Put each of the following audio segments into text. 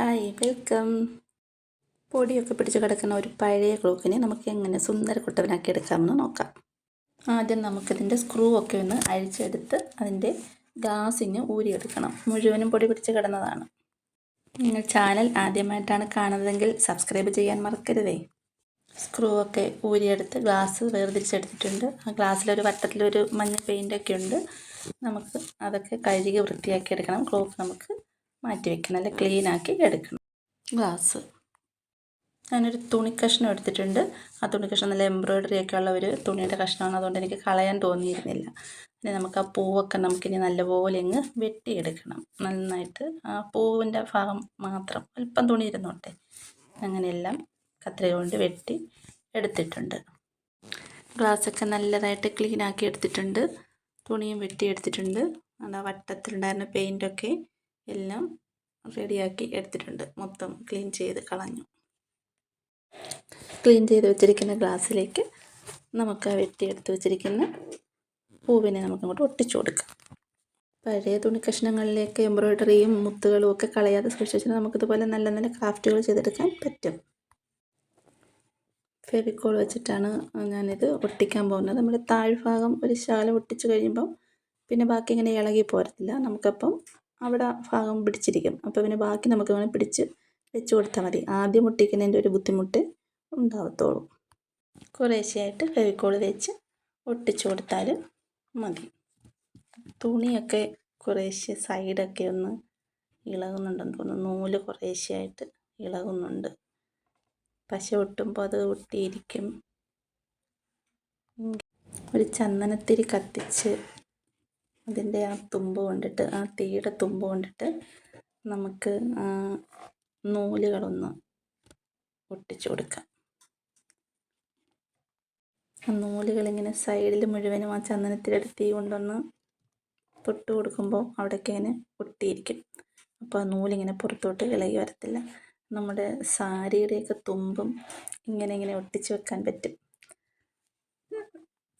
Hi welcome പൊടിയൊക്കെ പിടിച്ച് കിടക്കുന്ന ഒരു പഴയ ക്ലോക്കിനെ നമുക്ക് എങ്ങനെ സുന്ദര കുട്ടവനാക്കി എടുക്കാമെന്ന് നോക്കാം. ആദ്യം നമുക്കിതിന്റെ സ്ക്രൂ ഒക്കെ ഒന്ന് അഴിച്ചെടുത്ത് അതിന്റെ ഗ്ലാസിന് ഊരിയെടുക്കണം. മുഴുവനും പൊടി പിടിച്ച് കിടന്നതാണ്. നിങ്ങൾ ചാനൽ ആദ്യമായിട്ടാണ് കാണുന്നതെങ്കിൽ സബ്സ്ക്രൈബ് ചെയ്യാൻ മറക്കരുതേ. സ്ക്രൂ ഒക്കെ ഊരിയെടുത്ത് ഗ്ലാസ് വേർതിരിച്ചെടുത്തിട്ടുണ്ട്. ആ ഗ്ലാസ്സിലൊരു വട്ടത്തിലൊരു മഞ്ഞ പെയിന്റൊക്കെ ഉണ്ട്. നമുക്ക് അതൊക്കെ കഴുകി വൃത്തിയാക്കി എടുക്കണം ക്ലോക്ക് നമുക്ക് മാറ്റി വെക്കണം. നല്ല ക്ലീനാക്കി എടുക്കണം. ഗ്ലാസ്. ഞാനൊരു തുണി കഷ്ണം എടുത്തിട്ടുണ്ട്. ആ തുണി കഷ്ണം നല്ല എംബ്രോയ്ഡറി ഒക്കെ ഉള്ള ഒരു തുണിയുടെ കഷ്ണമാണ്. അതുകൊണ്ട് എനിക്ക് കളയാൻ തോന്നിയിരുന്നില്ല. പിന്നെ നമുക്ക് ആ പൂവൊക്കെ നമുക്കിനി നല്ലപോലെ ഇങ്ങ് വെട്ടിയെടുക്കണം. നന്നായിട്ട് ആ പൂവിന്റെ ഭാഗം മാത്രം. അല്പം തുണി ഇരുന്നോട്ടെ. അങ്ങനെയെല്ലാം കത്രിക കൊണ്ട് വെട്ടി എടുത്തിട്ടുണ്ട്. ഗ്ലാസ്സൊക്കെ നല്ലതായിട്ട് ക്ലീൻ ആക്കി എടുത്തിട്ടുണ്ട്. തുണിയും വെട്ടിയെടുത്തിട്ടുണ്ട്. അതാ വട്ടത്തിലുണ്ടായിരുന്ന പെയിന്റൊക്കെ എല്ലാം റെഡിയാക്കി എടുത്തിട്ടുണ്ട്. മൊത്തം ക്ലീൻ ചെയ്ത് കളഞ്ഞു. ക്ലീൻ ചെയ്ത് വെച്ചിരിക്കുന്ന ഗ്ലാസ്സിലേക്ക് നമുക്ക് ആ വെട്ടിയെടുത്ത് വെച്ചിരിക്കുന്ന പൂവിനെ നമുക്കങ്ങോട്ട് ഒട്ടിച്ചു കൊടുക്കാം. പഴയ തുണി കഷ്ണങ്ങളിലേക്ക് എംബ്രോയ്ഡറിയും മുത്തുകളും ഒക്കെ കളയാതെ സൂക്ഷിച്ചാൽ നമുക്കിതുപോലെ നല്ല നല്ല ക്രാഫ്റ്റുകൾ ചെയ്തെടുക്കാൻ പറ്റും. ഫെവിക്കോൾ വെച്ചിട്ടാണ് ഞാനിത് ഒട്ടിക്കാൻ പോകുന്നത്. നമ്മൾ താഴ്ഭാഗം ഒരു ശാല ഒട്ടിച്ച് കഴിയുമ്പം പിന്നെ ബാക്കി ഇങ്ങനെ ഇളകി പോരത്തില്ല. നമുക്കപ്പം അവിടെ ഭാഗം പിടിച്ചിരിക്കും. അപ്പോൾ പിന്നെ ബാക്കി നമുക്ക് വേണമെങ്കിൽ പിടിച്ച് വെച്ച് കൊടുത്താൽ മതി. ആദ്യം ഒട്ടിക്കുന്നതിന്റെ ഒരു ബുദ്ധിമുട്ട് ഉണ്ടാവത്തുള്ളൂ കുറേശ്ശെയായിട്ട് ഫെവിക്കോൾ വെച്ച് ഒട്ടിച്ചു കൊടുത്താൽ മതി. തുണിയൊക്കെ കുറേശ്ശെ സൈഡൊക്കെ ഒന്ന് ഇളകുന്നുണ്ടെന്ന് തോന്നുന്നു. നൂൽ കുറേശ്ശെയായിട്ട് ഇളകുന്നുണ്ട്. പശ ഒട്ടുമ്പോൾ അത് ഒട്ടിയിരിക്കും. ഒരു ചന്ദനത്തിരി കത്തിച്ച് അതിന്റെ ആ തുമ്പ് കൊണ്ടിട്ട് ആ തീയുടെ തുമ്പ് കൊണ്ടിട്ട് നമുക്ക് നൂലുകളൊന്ന് ഒട്ടിച്ചു കൊടുക്കാം. നൂലുകളിങ്ങനെ സൈഡിൽ മുഴുവനും ആ ചന്ദനത്തിലെടുത്ത് തീ കൊണ്ടൊന്ന് തൊട്ട് കൊടുക്കുമ്പോൾ അവിടെയൊക്കെ ഇങ്ങനെ ഒട്ടിയിരിക്കും. അപ്പോൾ ആ നൂലിങ്ങനെ പുറത്തോട്ട് ഇളകി വരത്തില്ല. നമ്മുടെ സാരിയുടെയൊക്കെ തുമ്പും ഇങ്ങനെ ഇങ്ങനെ ഒട്ടിച്ച് വെക്കാൻ പറ്റും.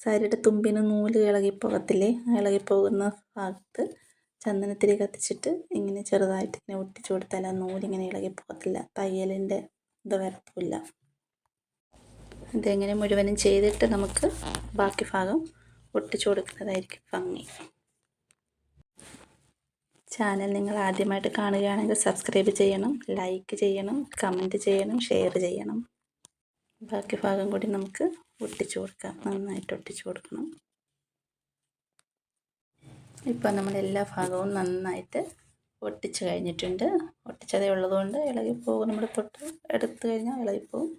സാരിയുടെ തുമ്പിന് നൂൽ ഇളകിപ്പോകത്തില്ലേ? ഇളകിപ്പോകുന്ന ഭാഗത്ത് ചന്ദനത്തിരി കത്തിച്ചിട്ട് ഇങ്ങനെ ചെറുതായിട്ട് ഇങ്ങനെ ഒട്ടിച്ചു കൊടുത്താൽ ആ നൂലിങ്ങനെ ഇളകിപ്പോകത്തില്ല. തയ്യലിന്റെ ഇത് വരത്തില്ല ഇതെങ്ങനെ മുഴുവനും ചെയ്തിട്ട് നമുക്ക് ബാക്കി ഭാഗം ഒട്ടിച്ചു കൊടുക്കുന്നതായിരിക്കും ഭംഗി. ചാനൽ നിങ്ങൾ ആദ്യമായിട്ട് കാണുകയാണെങ്കിൽ സബ്സ്ക്രൈബ് ചെയ്യണം ലൈക്ക് ചെയ്യണം കമന്റ് ചെയ്യണം ഷെയർ ചെയ്യണം. ബാക്കി ഭാഗം കൂടി നമുക്ക് ഒട്ടിച്ചു കൊടുക്കാം. നന്നായിട്ട് ഒട്ടിച്ചു കൊടുക്കണം. ഇപ്പം നമ്മൾ എല്ലാ ഭാഗവും നന്നായിട്ട് ഒട്ടിച്ച് കഴിഞ്ഞിട്ടുണ്ട്. ഒട്ടിച്ചതേ ഉള്ളതുകൊണ്ട് ഇളകിപ്പോകും. നമ്മൾ തൊട്ട് എടുത്തു കഴിഞ്ഞാൽ ഇളകിപ്പോകും.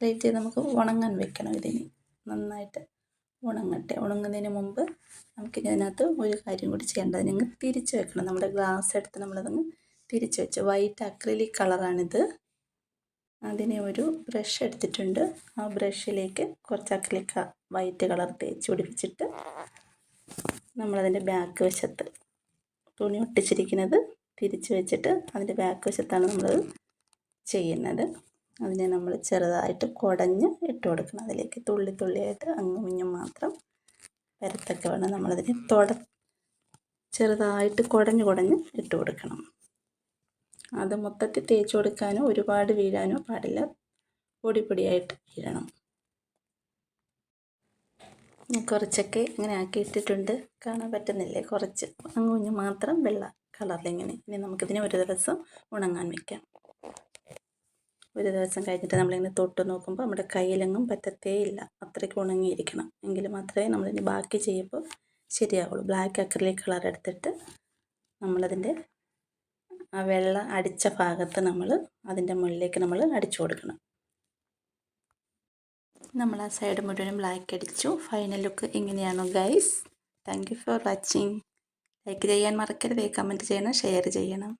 ക്ലീറ്റ് ചെയ്ത് നമുക്ക് ഉണങ്ങാൻ വെക്കണം ഇതിന്. നന്നായിട്ട് ഉണങ്ങട്ടെ. ഉണങ്ങുന്നതിന് മുമ്പ് നമുക്ക് ഇതിനകത്ത് ഒരു കാര്യം കൂടി ചെയ്യേണ്ടത് നിങ്ങൾ തിരിച്ച് വെക്കണം. നമ്മുടെ ഗ്ലാസ് എടുത്ത് നമ്മളതങ്ങ് തിരിച്ച് വെച്ച്. വൈറ്റ് അക്രിലിക് കളറാണിത് അതിനെ ഒരു ബ്രഷ് എടുത്തിട്ടുണ്ട്. ആ ബ്രഷിലേക്ക് കുറച്ച് അക്രിലിക്ക വൈറ്റ് കളർ തേച്ച് പിടിപ്പിച്ചിട്ട് നമ്മളതിന്റെ ബാക്ക് വശത്ത് തുണി ഒട്ടിച്ചിരിക്കുന്നത് തിരിച്ച് വെച്ചിട്ട് അതിന്റെ ബാക്ക് വശത്താണ് നമ്മൾ ചെയ്യുന്നത്. അതിനെ നമ്മൾ ചെറുതായിട്ട് കുടഞ്ഞ് ഇട്ട് കൊടുക്കണം. അതിലേക്ക് തുള്ളി തുള്ളിയായിട്ട് അങ്ങും ഇങ്ങും മാത്രം വരത്തൊക്കെ വേണം നമ്മളതിനെ തുട ചെറുതായിട്ട് കുടഞ്ഞ് കുടഞ്ഞ് ഇട്ട് കൊടുക്കണം. അത് മൊത്തത്തിൽ തേച്ച് കൊടുക്കാനോ ഒരുപാട് വീഴാനോ പാടില്ല. പൊടി പൊടിയായിട്ട് വീഴണം കുറച്ചൊക്കെ ഇങ്ങനെ ആക്കി ഇട്ടിട്ടുണ്ട് കാണാൻ പറ്റുന്നില്ലേ? കുറച്ച്. അങ്ങുഞ്ഞ് മാത്രം വെള്ള കളറിലിങ്ങനെ ഇനി നമുക്കിതിനെ ഒരു ദിവസം ഉണങ്ങാൻ വയ്ക്കാം ഒരു ദിവസം കഴിഞ്ഞിട്ട് നമ്മളിങ്ങനെ തൊട്ട് നോക്കുമ്പോൾ നമ്മുടെ കയ്യിലെങ്ങും പറ്റത്തേ ഇല്ല. അത്രയ്ക്ക് ഉണങ്ങിയിരിക്കണം. എങ്കിൽ മാത്രമേ നമ്മളിനി ബാക്കി ചെയ്യുമ്പോൾ ശരിയാവുള്ളൂ. ബ്ലാക്ക് അക്രലിക് കളർ എടുത്തിട്ട് നമ്മളതിന്റെ ആ വെള്ളം അടിച്ച ഭാഗത്ത് നമ്മൾ അതിന്റെ മുകളിലേക്ക് നമ്മൾ അടിച്ചു കൊടുക്കണം. നമ്മൾ ആ സൈഡ് മുഴുവനും ബ്ലാക്ക് അടിച്ചു. ഫൈനൽ ലുക്ക് ഇങ്ങനെയാണോ guys thank you for watching like ചെയ്യാൻ മറക്കരുത്. കമന്റ് ചെയ്യണം ഷെയർ ചെയ്യണം.